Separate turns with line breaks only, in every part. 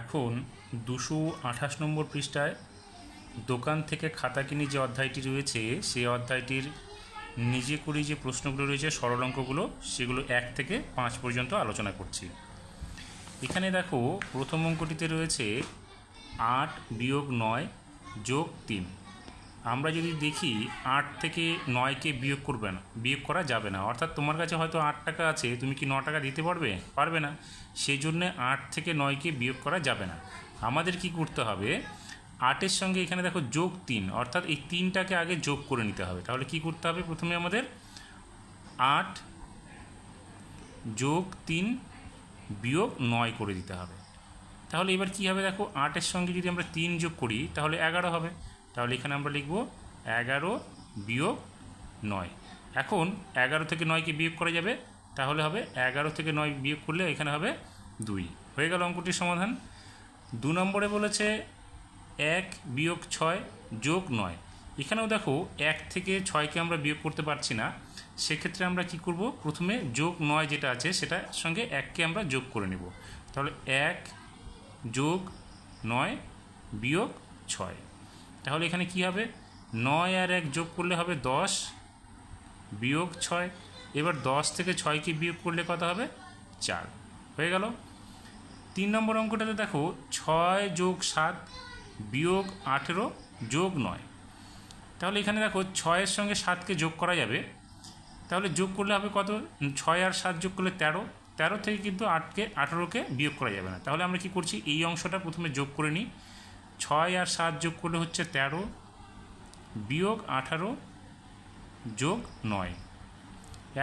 এখন দুশো আঠাশ নম্বর পৃষ্ঠায় দোকান থেকে খাতা কিনে যে অধ্যায়টি রয়েছে, সেই অধ্যায়টির নিজে করে যে প্রশ্নগুলো রয়েছে সরল অঙ্কগুলো সেগুলো এক থেকে পাঁচ পর্যন্ত আলোচনা করছি। এখানে দেখো, প্রথম অঙ্কটিতে রয়েছে আট বিয়োগ নয় যোগ তিন। আমরা যদি দেখি আট থেকে নয়কে বিয়োগ করবে না, বিয়োগ করা যাবে না। অর্থাৎ তোমার কাছে হয়তো আট টাকা আছে, তুমি কি ন টাকা দিতে পারবে? পারবে না। সেই জন্যে আট থেকে নয়কে বিয়োগ করা যাবে না। আমাদের কি করতে হবে? আটের সঙ্গে এখানে দেখো যোগ তিন, অর্থাৎ এই তিনটাকে আগে যোগ করে নিতে হবে। তাহলে কি করতে হবে প্রথমে আমাদের? আট যোগ তিন বিয়োগ নয় করে দিতে হবে। তাহলে এবার কী হবে দেখো? আটের সঙ্গে যদি আমরা তিন যোগ করি, তাহলে এগারো হবে। তাহলে এখানে আমরা লিখব এগারো বিয়োগ নয়। এখন এগারো থেকে নয়কে বিয়োগ করা যাবে? তাহলে হবে এগারো থেকে নয় বিয়োগ করলে এখানে হবে দুই। হয়ে গেল অঙ্কটির সমাধান। দু নম্বরে বলেছে এক বিয়োগ ছয় যোগ নয়। এখানেও দেখো এক থেকে ছয়কে আমরা বিয়োগ করতে পারছি না। সেক্ষেত্রে আমরা কি করব? প্রথমে যোগ নয় যেটা আছে সেটার সঙ্গে এককে আমরা যোগ করে নেব। তাহলে এক যোগ নয় বিয়োগ ছয়। তাহলে এখানে কি হবে? নয় আর এক যোগ করলে হবে দশ, বিয়োগ ছয়। এবার দশ থেকে ছয়কে বিয়োগ করলে কত হবে? চার। হয়ে গেল? তিন নম্বর অঙ্কটাতে দেখো, ছয় যোগ সাত বিয়োগ আঠেরো যোগ নয়। তাহলে এখানে দেখো, ছয়ের সঙ্গে সাতকে যোগ করা যাবে। তাহলে যোগ করলে হবে কত? ছয় আর সাত যোগ করলে তেরো। তেরো থেকে কিন্তু আটকে, আঠেরোকে বিয়োগ করা যাবে না। তাহলে আমরা কি করছি? এই অংশটা প্রথমে যোগ করে নিই। ছয় আর সাত যোগ করলে হচ্ছে তেরো, বিয়োগ আঠারো যোগ নয়।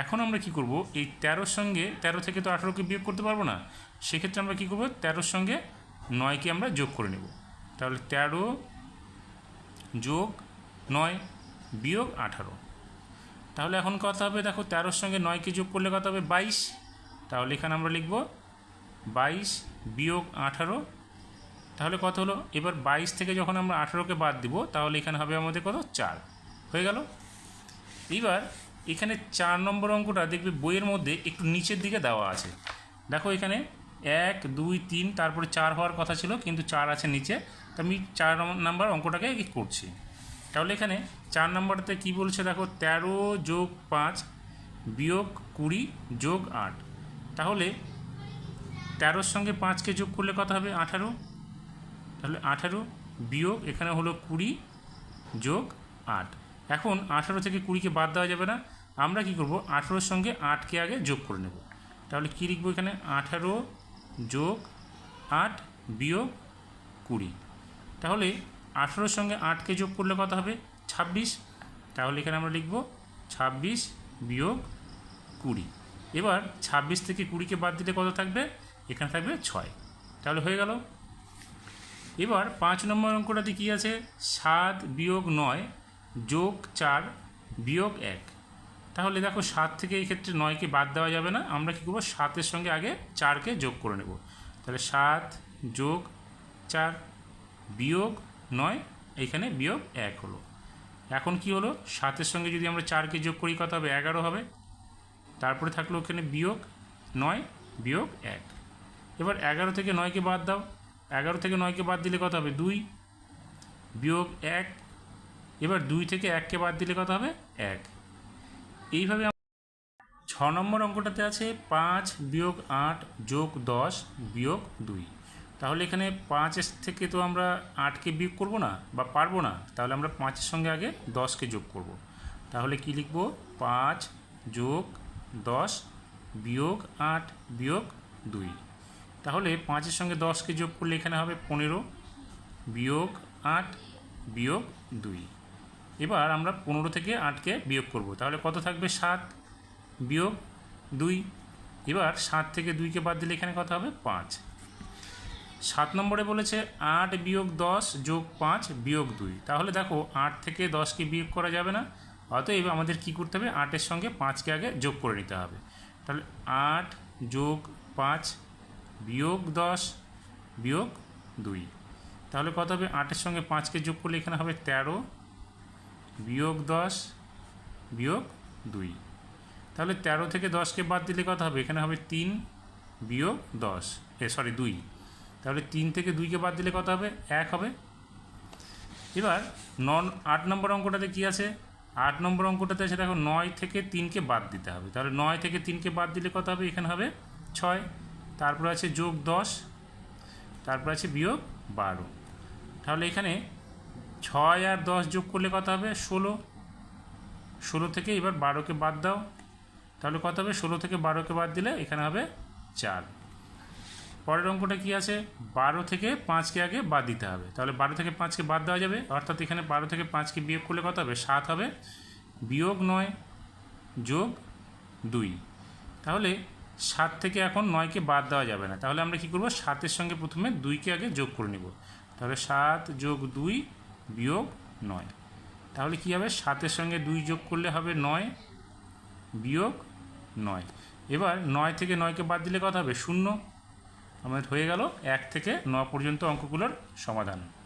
এখন আমরা কি করব? এই তেরোর সঙ্গে, তেরো থেকে তো আঠারোকে বিয়োগ করতে পারব না। সেক্ষেত্রে আমরা কি করব? তেরোর সঙ্গে নয়কে আমরা যোগ করে নেব। তাহলে তেরো যোগ নয়, বিয়োগ আঠারো। তাহলে এখন কথা হবে, দেখো তেরোর সঙ্গে নয়কে যোগ করলে কত হবে বাইশ। তাহলে এখানে আমরা লিখব বাইশ বিয়োগ আঠারো তাহলে কত হলো? এবার বাইশ থেকে যখন আমরা আঠেরোকে বাদ দিব, তাহলে এখানে হবে আমাদের কত? চার। হয়ে গেল? এবার এখানে চার নম্বর অঙ্কটা দেখবে বইয়ের মধ্যে একটু নিচের দিকে দেওয়া আছে। দেখো এখানে এক, দুই, তিন, তারপরে চার হওয়ার কথা ছিল, কিন্তু চার আছে নিচে। তো আমি চার নম্বর অঙ্কটাকে করছি। তাহলে এখানে চার নম্বরতে কি বলছে দেখো? তেরো যোগ পাঁচ বিয়োগ কুড়ি যোগ আট। তাহলে তেরোর সঙ্গে পাঁচকে যোগ করলে কত হবে? আঠারো। তাহলে আঠারো বিয়োগ এখানে হলো কুড়ি যোগ আট। এখন আঠারো থেকে কুড়িকে বাদ দেওয়া যাবে না। আমরা কি করব? আঠারোর সঙ্গে আটকে আগে যোগ করে নেব। তাহলে কী লিখব এখানে? আঠারো যোগ আট বিয়োগ কুড়ি। তাহলে আঠারোর সঙ্গে আটকে যোগ করলে কত হবে? ছাব্বিশ। তাহলে এখানে আমরা লিখব ছাব্বিশ বিয়োগ কুড়ি। এবার ছাব্বিশ থেকে কুড়িকে বাদ দিলে কত থাকবে? এখানে থাকবে ছয়। তাহলে হয়ে গেল। এবার পাঁচ নম্বর অঙ্কটাতে কী আছে? সাত বিয়োগ নয় যোগ চার বিয়োগ এক। তাহলে দেখো সাত থেকে এই ক্ষেত্রে নয়কে বাদ দেওয়া যাবে না। আমরা কী করব? সাতের সঙ্গে আগে চারকে যোগ করে নেব। তাহলে সাত যোগ চার বিয়োগ নয়, এখানে বিয়োগ এক হলো। এখন কি হলো? সাতের সঙ্গে যদি আমরা চারকে যোগ করি, কত হবে? এগারো হবে। তারপরে থাকল ওখানে বিয়োগ নয়, বিয়োগ এক। এবার এগারো থেকে নয়কে বাদ দাও। এগারো থেকে নয়কে বাদ দিলে কত হবে? দুই বিয়োগ এক। এবার দুই থেকে এককে বাদ দিলে কত হবে? এক। এইভাবে ছ নম্বর অঙ্কটাতে আছে পাঁচ বিয়োগ আট যোগ দশ বিয়োগ দুই। তাহলে এখানে পাঁচের থেকে তো আমরা আটকে বিয়োগ করব না বা পারব না, তাহলে আমরা পাঁচের সঙ্গে আগে দশকে যোগ করব। তাহলে কি লিখব? পাঁচ যোগ দশ বিয়োগ আট বিয়োগ দুই। তাহলে পাঁচের সঙ্গে দশকে যোগ করলে এখানে হবে পনেরো বিয়োগ আট বিয়োগ দুই। এবার আমরা পনেরো থেকে আটকে বিয়োগ করব। তাহলে কত থাকবে? সাত বিয়োগ দুই। এবার সাত থেকে দুইকে বাদ দিলে এখানে কত হবে? পাঁচ। সাত নম্বরে বলেছে আট বিয়োগ দশ যোগ পাঁচ বিয়োগ দুই। তাহলে দেখো আট থেকে দশকে বিয়োগ করা যাবে না। অতএব আমাদের কি করতে হবে? আটের সঙ্গে পাঁচকে আগে যোগ করে নিতে হবে। তাহলে আট যোগ পাঁচ বিয়োগ দশ, বিয়োগ দুই। তাহলে কত হবে? আটের সঙ্গে পাঁচকে যোগ করলে এখানে হবে তেরো, বিয়োগ দশ, বিয়োগ দুই। তাহলে তেরো থেকে দশকে বাদ দিলে কত হবে? এখানে হবে তিন, বিয়োগ দশ। এ সরি দুই। তাহলে তিন থেকে দুইকে বাদ দিলে কত হবে? এক হবে। এবার নন, আট নম্বর অঙ্কটাতে কি আছে? আট নম্বর অঙ্কটাতে আছে, দেখো, নয় থেকে তিনকে বাদ দিতে হবে। তাহলে নয় থেকে তিনকে বাদ দিলে কত হবে? এখানে হবে ছয়। তারপর আছে যোগ দশ, তারপর আছে বিয়োগ বারো। তাহলে এখানে ছয় আর দশ যোগ করলে কত হবে? ষোলো। ষোলো থেকে এবার বারোকে বাদ দাও। তাহলে কত হবে? ষোলো থেকে বারোকে বাদ দিলে এখানে হবে চার। পরের অঙ্কটা কি আছে? বারো থেকে পাঁচকে আগে বাদ দিতে হবে। তাহলে বারো থেকে পাঁচকে বাদ দেওয়া যাবে। অর্থাৎ এখানে বারো থেকে পাঁচকে বিয়োগ করলে কত হবে? সাত হবে। বিয়োগ নয়, যোগ দুই। তাহলে সাত থেকে এখন নয়কে বাদ দেওয়া যাবে না। তাহলে আমরা কি করব? সাতের সঙ্গে প্রথমে দুইকে আগে যোগ করে নিব। তাহলে সাত যোগ দুই বিয়োগ নয়। তাহলে কি হবে? সাতের সঙ্গে দুই যোগ করলে হবে নয় বিয়োগ নয়। এবার নয় থেকে নয়কে বাদ দিলে কত হবে? শূন্য। আমাদের হয়ে গেল এক থেকে ন পর্যন্ত অঙ্কগুলোর সমাধান।